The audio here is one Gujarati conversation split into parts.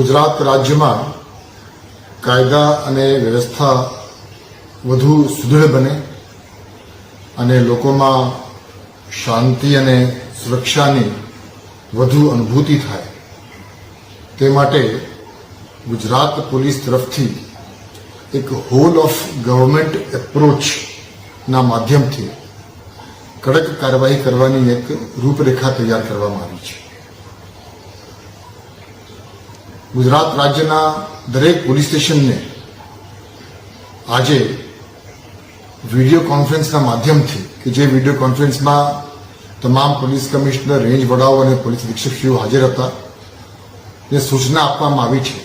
ગુજરાત રાજ્યમાં કાયદા અને વ્યવસ્થા વધુ સુદૃઢ બને અને લોકોમાં શાંતિ અને સુરક્ષાની વધુ અનુભૂતિ થાય, તે માટે ગુજરાત પોલીસ તરફથી એક હોલ ઓફ ગવર્મેન્ટ એપ્રોચના માધ્યમથી કડક કાર્યવાહી કરવાની એક રૂપરેખા તૈયાર કરવામાં આવી છે. ગુજરાત રાજ્યના દરેક પોલીસ સ્ટેશનને આજે વીડિયો કોન્ફરન્સના માધ્યમથી કે જે વીડિયો કોન્ફરન્સમાં તમામ પોલીસ કમિશનર, રેન્જ વડાઓ અને પોલીસ અધિક્ષકશ્રીઓ હાજર હતા, ને સૂચના આપવામાં આવી છે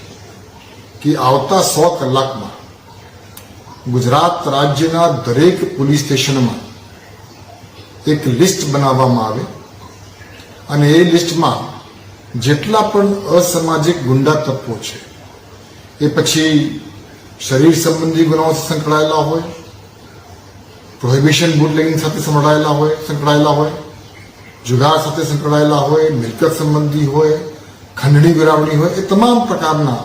કે આવતા સો કલાકમાં ગુજરાત રાજ્યના દરેક પોલીસ સ્ટેશનમાં એક લિસ્ટ બનાવવામાં આવે. અને એ લિસ્ટમાં જેટલા પણ અસામાજિક ગુંડા તત્વો છે, એ પછી શરીર સંબંધી ગુનાઓ સંકળાયેલા હોય પ્રોહિબિશન બુટલેગિંગ સાથે સંકળાયેલા હોય સંકળાયેલા હોય, જુગાર સાથે સંકળાયેલા હોય, મિલકત સંબંધી હોય, ખંડણી વિરાવણી હોય, એ તમામ પ્રકારના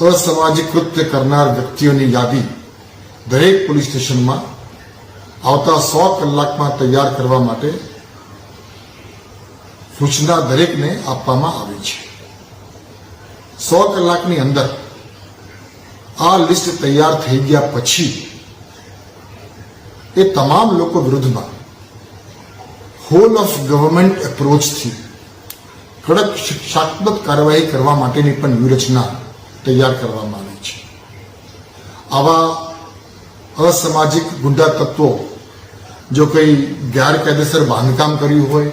અસામાજિક કૃત્ય કરનાર વ્યક્તિઓની યાદી દરેક પોલીસ સ્ટેશનમાં આવતા સો કલાકમાં તૈયાર કરવા માટે સૂચના દરેકને આપવામાં આવી છે. સો કલાકની અંદર આ લિસ્ટ તૈયાર થઈ ગયા પછી એ તમામ લોકો વિરુદ્ધમાં હોલ ઓફ ગવર્મેન્ટ એપ્રોચથી કડક શિક્ષાત્મક કાર્યવાહી કરવા માટેની પણ વ્યૂહરચના તૈયાર કરવામાં આવી છે. આવા અસામાજિક ગુંડા તત્વો જો કંઈ ગેરકાયદેસર બાંધકામ કર્યું હોય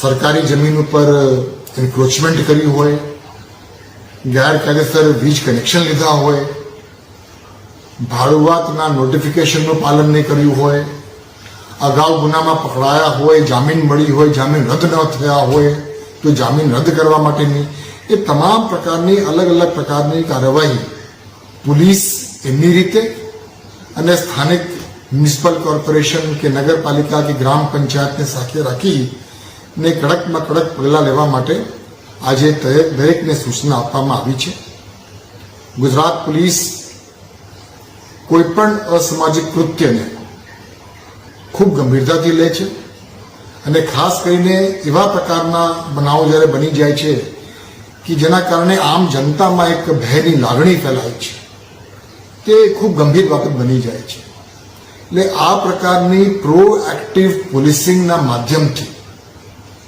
સરકારી જમીન ઉપર એન્ક્રોચમેન્ટ કરી હોય, ગેરકાયદેસર વીજ કનેક્શન લીધા હોય, ભાડુઆતના નોટિફિકેશનનું પાલન નહીં કર્યું હોય, અગાઉ ગુનામાં પકડાયા હોય, જામીન મળી હોય, જામીન રદ ન થયા હોય, તો જામીન રદ કરવા માટેની એ તમામ પ્રકારની અલગ અલગ પ્રકારની કાર્યવાહી પોલીસ એમની રીતે અને સ્થાનિક મ્યુનિસિપલ કોર્પોરેશન કે નગરપાલિકા કે ગ્રામ પંચાયતને સાથે રાખી ને કડકમાં કડક પગલાં લેવા માટે આજે દરેક દરેકને સૂચના આપવામાં આવી છે. ગુજરાત પોલીસ કોઈપણ અસામાજિક કૃત્યને ખૂબ ગંભીરતાથી લે છે અને ખાસ કરીને એવા પ્રકારના બનાવો જ્યારે બની જાય છે કે જેના કારણે આમ જનતામાં એક ભયની લાગણી ફેલાય છે. તે ખૂબ ગંભીર બાબત બની જાય છે. એટલે આ પ્રકારની પ્રો એક્ટિવ પોલીસિંગના માધ્યમથી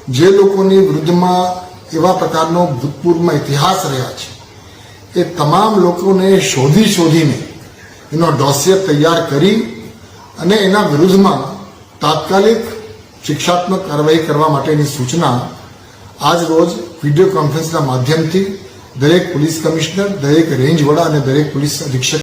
જે લોકોની વિરુદ્ધમાં એવા પ્રકારનો ભૂતપૂર્વમાં ઇતિહાસ રહ્યા છે, એ તમામ લોકોને શોધી શોધીને એનો ડોસિયર તૈયાર કરી અને એના વિરુદ્ધમાં તાત્કાલિક શિક્ષાત્મક કાર્યવાહી કરવા માટેની સૂચના આજ રોજ વીડિયો કોન્ફરન્સના માધ્યમથી દરેક પોલીસ કમિશનર, દરેક રેન્જ વડા અને દરેક પોલીસ અધિક્ષક